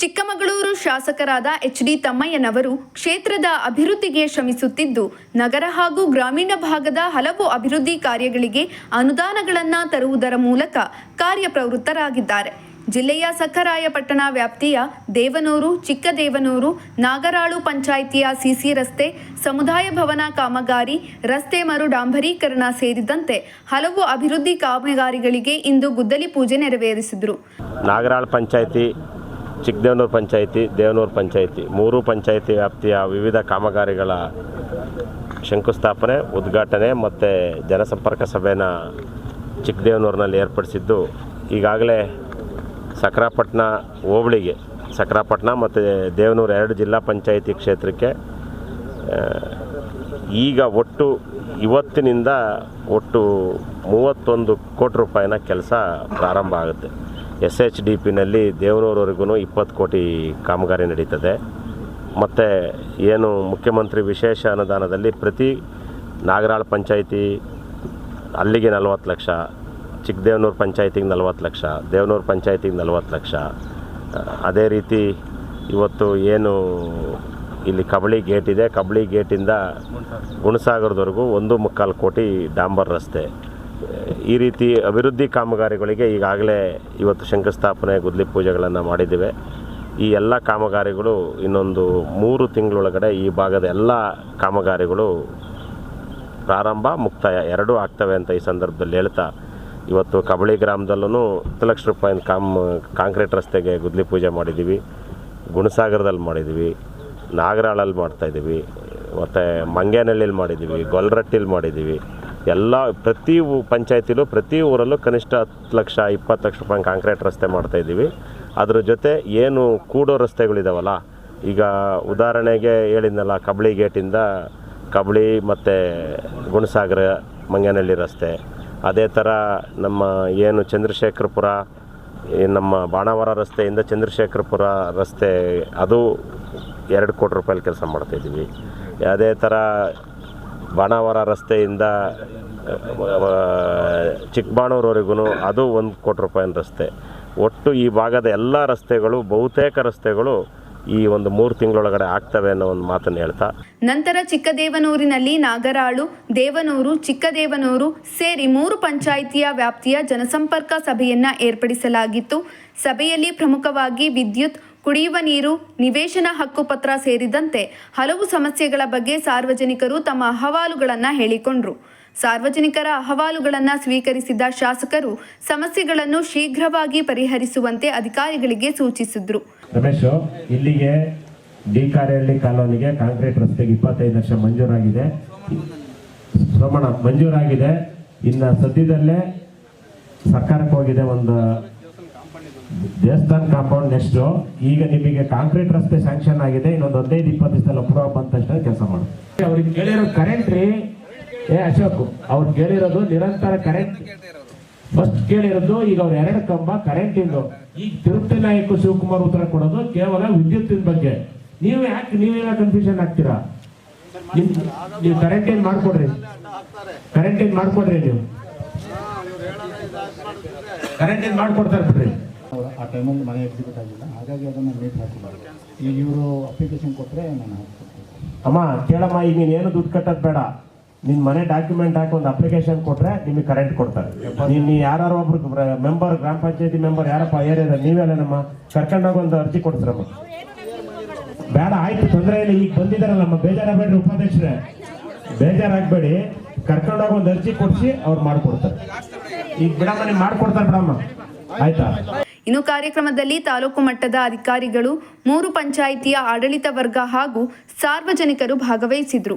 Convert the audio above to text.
ಚಿಕ್ಕಮಗಳೂರು ಶಾಸಕರಾದ H D ತಮ್ಮಯ್ಯನವರು ಕ್ಷೇತ್ರದ ಅಭಿವೃದ್ಧಿಗೆ ಶ್ರಮಿಸುತ್ತಿದ್ದು, ನಗರ ಹಾಗೂ ಗ್ರಾಮೀಣ ಭಾಗದ ಹಲವು ಅಭಿವೃದ್ಧಿ ಕಾರ್ಯಗಳಿಗೆ ಅನುದಾನಗಳನ್ನು ತರುವುದರ ಮೂಲಕ ಕಾರ್ಯಪ್ರವೃತ್ತರಾಗಿದ್ದಾರೆ. ಜಿಲ್ಲೆಯ ಸಖರಾಯಪಟ್ಟಣ ವ್ಯಾಪ್ತಿಯ ದೇವನೂರು, ಚಿಕ್ಕದೇವನೂರು, ನಾಗರಾಳು ಪಂಚಾಯಿತಿಯ ಸಿಸಿ ರಸ್ತೆ, ಸಮುದಾಯ ಭವನ ಕಾಮಗಾರಿ, ರಸ್ತೆ ಮರು ಡಾಂಬರೀಕರಣ ಸೇರಿದಂತೆ ಹಲವು ಅಭಿವೃದ್ಧಿ ಕಾಮಗಾರಿಗಳಿಗೆ ಇಂದು ಗುದ್ದಲಿ ಪೂಜೆ ನೆರವೇರಿಸಿದರು. ನಾಗರಾಳು ಪಂಚಾಯತಿ ಚಿಕ್ಕದೇವನೂರು ಪಂಚಾಯಿತಿ, ದೇವನೂರು ಪಂಚಾಯಿತಿ, ಮೂರು ಪಂಚಾಯಿತಿ ವ್ಯಾಪ್ತಿಯ ವಿವಿಧ ಕಾಮಗಾರಿಗಳ ಶಂಕುಸ್ಥಾಪನೆ, ಉದ್ಘಾಟನೆ ಮತ್ತು ಜನಸಂಪರ್ಕ ಸಭೆನ ಚಿಕ್ಕದೇವನೂರಿನಲ್ಲಿ ಏರ್ಪಡಿಸಿದ್ದು, ಈಗಾಗಲೇ ಸಕ್ರಾಪಟ್ಟಣ ಹೋಬಳಿಗೆ, ಸಕ್ರಾಪಟ್ಟಣ ಮತ್ತು ದೇವನೂರು ಎರಡು ಜಿಲ್ಲಾ ಪಂಚಾಯಿತಿ ಕ್ಷೇತ್ರಕ್ಕೆ ಈಗ ಒಟ್ಟು ಇವತ್ತಿನಿಂದ ಒಟ್ಟು ಮೂವತ್ತೊಂದು ಕೋಟಿ ರೂಪಾಯಿನ ಕೆಲಸ ಪ್ರಾರಂಭ ಆಗುತ್ತೆ. ಎಸ್ ಎಚ್ ಡಿ ಪಿನಲ್ಲಿ ದೇವನೂರವರೆಗೂ ಇಪ್ಪತ್ತು ಕೋಟಿ ಕಾಮಗಾರಿ ನಡೀತದೆ. ಮತ್ತು ಏನು ಮುಖ್ಯಮಂತ್ರಿ ವಿಶೇಷ ಅನುದಾನದಲ್ಲಿ ಪ್ರತಿ ನಾಗರಾಳ್ ಪಂಚಾಯಿತಿ ಅಲ್ಲಿಗೆ ನಲವತ್ತು ಲಕ್ಷ, ಚಿಕ್ಕದೇವನೂರು ಪಂಚಾಯಿತಿಗೆ ನಲವತ್ತು ಲಕ್ಷ, ದೇವನೂರು ಪಂಚಾಯತಿಗೆ ನಲವತ್ತು ಲಕ್ಷ. ಅದೇ ರೀತಿ ಇವತ್ತು ಏನು ಇಲ್ಲಿ ಕಬಳಿ ಗೇಟ್ ಇದೆ. ಕಬಳಿ ಗೇಟಿಂದ ಗುಣಸಾಗರದವರೆಗೂ ಒಂದು ಮುಕ್ಕಾಲು ಕೋಟಿ ಡಾಂಬರ್ ರಸ್ತೆ. ಈ ರೀತಿ ಅಭಿವೃದ್ಧಿ ಕಾಮಗಾರಿಗಳಿಗೆ ಈಗಾಗಲೇ ಇವತ್ತು ಶಂಕುಸ್ಥಾಪನೆ, ಗುದ್ಲಿ ಪೂಜೆಗಳನ್ನು ಮಾಡಿದ್ದೇವೆ. ಈ ಎಲ್ಲ ಕಾಮಗಾರಿಗಳು ಇನ್ನೊಂದು ಮೂರು ತಿಂಗಳೊಳಗಡೆ ಈ ಭಾಗದ ಎಲ್ಲ ಕಾಮಗಾರಿಗಳು ಪ್ರಾರಂಭ, ಮುಕ್ತಾಯ ಎರಡೂ ಆಗ್ತವೆ ಅಂತ ಈ ಸಂದರ್ಭದಲ್ಲಿ ಹೇಳ್ತಾ, ಇವತ್ತು ಕಬಳಿ ಗ್ರಾಮದಲ್ಲೂ ಹತ್ತು ಲಕ್ಷ ರೂಪಾಯಿನ ಕಾಮ್, ಕಾಂಕ್ರೀಟ್ ರಸ್ತೆಗೆ ಗುದ್ಲಿ ಪೂಜೆ ಮಾಡಿದ್ದೀವಿ. ಗುಣಸಾಗರದಲ್ಲಿ ಮಾಡಿದ್ದೀವಿ. ನಾಗರಾಳಲ್ಲಿ ಮಾಡ್ತಾಯಿದ್ದೀವಿ ಮತ್ತು ಮಂಗೇನಹಳ್ಳಿಲಿ ಮಾಡಿದ್ದೀವಿ. ಗೊಲ್ರಟ್ಟಿಲಿ ಮಾಡಿದ್ದೀವಿ. ಎಲ್ಲ ಪ್ರತಿ ಪಂಚಾಯತಿಲೂ ಪ್ರತಿ ಊರಲ್ಲೂ ಕನಿಷ್ಠ ಹತ್ತು ಲಕ್ಷ, ಇಪ್ಪತ್ತು ಲಕ್ಷ ರೂಪಾಯಿ ಕಾಂಕ್ರೀಟ್ ರಸ್ತೆ ಮಾಡ್ತಾಯಿದ್ದೀವಿ ಅದ್ರ ಜೊತೆ ಏನು ಕೂಡೋ ರಸ್ತೆಗಳಿದಾವಲ್ಲ, ಈಗ ಉದಾಹರಣೆಗೆ ಹೇಳಿದ್ನಲ್ಲ, ಕಬಳಿ ಗೇಟಿಂದ ಕಬಳಿ ಮತ್ತು ಗುಣಸಾಗರ ಮಂಗನಹಳ್ಳಿ ರಸ್ತೆ. ಅದೇ ಥರ ನಮ್ಮ ಏನು ಚಂದ್ರಶೇಖರಪುರ ನಮ್ಮ ಬಾಣಾವರ ರಸ್ತೆಯಿಂದ ಚಂದ್ರಶೇಖರಪುರ ರಸ್ತೆ, ಅದು ಎರಡು ಕೋಟಿ ರೂಪಾಯಿ ಕೆಲಸ ಮಾಡ್ತಾಯಿದ್ದೀವಿ ಅದೇ ಥರ ಬಾಣಾವರ ರಸ್ತೆಯಿಂದ ಚಿಕ್ಕಬಾಣೂರವರೆಗೂ ಅದು ಒಂದು ಕೋಟಿ ರೂಪಾಯಿನ ರಸ್ತೆ. ಒಟ್ಟು ಈ ಭಾಗದ ಎಲ್ಲ ರಸ್ತೆಗಳು ಬಹುತೇಕ ರಸ್ತೆಗಳು ಈ ಒಂದು ಮೂರು ತಿಂಗಳೊಳಗಡೆ ಆಗ್ತವೆ ಅನ್ನೋ ಒಂದು ಮಾತನ್ನು ಹೇಳ್ತಾ. ನಂತರ ಚಿಕ್ಕದೇವನೂರಿನಲ್ಲಿ ನಾಗರಾಳು, ದೇವನೂರು, ಚಿಕ್ಕದೇವನೂರು ಸೇರಿ ಮೂರು ಪಂಚಾಯಿತಿಯ ವ್ಯಾಪ್ತಿಯ ಜನಸಂಪರ್ಕ ಸಭೆಯನ್ನ ಏರ್ಪಡಿಸಲಾಗಿತ್ತು. ಸಭೆಯಲ್ಲಿ ಪ್ರಮುಖವಾಗಿ ವಿದ್ಯುತ್, ಕುಡಿಯುವ ನೀರು, ನಿವೇಶನ ಹಕ್ಕುಪತ್ರ ಸೇರಿದಂತೆ ಹಲವು ಸಮಸ್ಯೆಗಳ ಬಗ್ಗೆ ಸಾರ್ವಜನಿಕರು ತಮ್ಮ ಅಹವಾಲುಗಳನ್ನು ಹೇಳಿಕೊಂಡ್ರು. ಸಾರ್ವಜನಿಕರ ಅಹವಾಲುಗಳನ್ನು ಸ್ವೀಕರಿಸಿದ ಶಾಸಕರು ಸಮಸ್ಯೆಗಳನ್ನು ಶೀಘ್ರವಾಗಿ ಪರಿಹರಿಸುವಂತೆ ಅಧಿಕಾರಿಗಳಿಗೆ ಸೂಚಿಸಿದ್ರು. ರಮೇಶ್ ಇಲ್ಲಿಗೆ ಡಿ ಕಾರ್ಯಹಳ್ಳಿ ಕಾಲೋನಿಗೆ ಕಾಂಕ್ರೀಟ್ ರಸ್ತೆಗೆ ಇಪ್ಪತ್ತೈದು ಲಕ್ಷ ಮಂಜೂರಾಗಿದೆ. ಶ್ರಮಣ ಮಂಜೂರಾಗಿದೆ. ಇನ್ನು ಸದ್ಯದಲ್ಲೇ ಸರ್ಕಾರಕ್ಕೆ ಹೋಗಿದೆ ಒಂದು ದೇವಸ್ಥಾನ ಕಾಂಪೌಂಡ್ ನೆಕ್ಸ್ಟ್. ಈಗ ನಿಮಗೆ ಕಾಂಕ್ರೀಟ್ ರಸ್ತೆ ಸ್ಯಾಂಕ್ಷನ್ ಆಗಿದೆ. ಇನ್ನೊಂದು ಹದಿನೈದು ಇಪ್ಪತ್ತು ದಿವಸದಲ್ಲಿ ಅಪ್ರೂವ್ ಬಂದ ತಕ್ಷಣ ಕೆಲಸ ಮಾಡಿ. ಅವ್ರಿಗೆ ಕೇಳಿರೋ ಕರೆಂಟ್ ರೀ ಏ ಅಶೋಕ್ ಅವ್ರು ಕೇಳಿರೋದು ನಿರಂತರ ಕರೆಂಟ್ ಫಸ್ಟ್ ಕೇಳಿರೋದು ಈಗ ಅವ್ರ ಎರಡು ಕಂಬ ಕರೆಂಟ್ ಇಂದು. ಈಗ ತಿರುಪತಿ ನಾಯಕ ಶಿವಕುಮಾರ್ ಉತ್ತರ ಕೊಡೋದು ಕೇವಲ ವಿದ್ಯುತ್ತಿನ ಬಗ್ಗೆ. ನೀವು ಯಾಕೆ ನೀವೇನ ಕನ್ಫ್ಯೂಷನ್ ಆಗ್ತೀರಾ? ನೀವು ಕರೆಂಟ್ ಏನ್ ಮಾಡ್ಕೊಡ್ರಿ? ಕರೆಂಟ್ ಏನ್ ಮಾಡ್ಕೊಡ್ರಿ ನೀವು? ಕರೆಂಟ್ ಏನ್ ಮಾಡ್ಕೊಡ್ತಾರೆ ಬಿಡ್ರಿ? ಆ ಟೈಮಲ್ಲಿ ಮನೆ ಎಕ್ಸಿಕ್ಯೂಟ್ ಆಗಿಲ್ಲ ಹಾಗಾಗಿ ಅದನ್ನು ಮೀಟ್ ಹಾಕಿದ್ದಾರೆ. ಈಗ ಇವರು ಅಪ್ಲಿಕೇಶನ್ ಕೊಟ್ಟರೆ ನಾನು ಅಮ್ಮ ಕೇಳಮ್ಮ ಈಗ ನೀನು ಏನು ದುಡ್ಡು ಕಟ್ಟೋದು ಬೇಡ. ನಿನ್ ಮನೆ ಡಾಕ್ಯುಮೆಂಟ್ ಹಾಕಿ ಒಂದು ಅಪ್ಲಿಕೇಶನ್ ಕೊಟ್ರೆ ನಿಮಗೆ ಕರೆಂಟ್ ಕೊಡ್ತಾರೆ. ನೀನು ಯಾರು ಒಬ್ರು ಮೆಂಬರ್ ಗ್ರಾಮ ಪಂಚಾಯತಿ ಮೆಂಬರ್ ಯಾರಪ್ಪ ಏರಿಯಾದ ನೀವೆಲ್ಲ ನಮ್ಮ ಕರ್ಕೊಂಡೋಗಿ ಒಂದು ಅರ್ಜಿ ಕೊಡ್ತಾರಮ್ಮ ಬೇಡ ಆಯ್ತು ತೊಂದರೆ ಇಲ್ಲ ಈಗ ಬಂದಿದಾರಲ್ಲಮ್ಮ ಬೇಜಾರಾಗಬೇಡ್ರಿ ಉಪಾಧ್ಯಕ್ಷರೇ. ಬೇಜಾರಾಗಬೇಡಿ ಕರ್ಕೊಂಡೋಗಿ ಒಂದು ಅರ್ಜಿ ಕೊಡ್ಸಿ ಅವ್ರು ಮಾಡ್ಕೊಡ್ತಾರೆ. ಈಗ ಬಿಡಮ್ಮ ನೀವು ಮಾಡ್ಕೊಡ್ತಾರೆ ಬಿಡಮ್ಮ. ಆಯ್ತಾ? ಇನ್ನು ಕಾರ್ಯಕ್ರಮದಲ್ಲಿ ತಾಲೂಕು ಮಟ್ಟದ ಅಧಿಕಾರಿಗಳು ಮೂರು ಪಂಚಾಯಿತಿಯ ಆಡಳಿತ ವರ್ಗ ಹಾಗೂ ಸಾರ್ವಜನಿಕರು ಭಾಗವಹಿಸಿದ್ರು.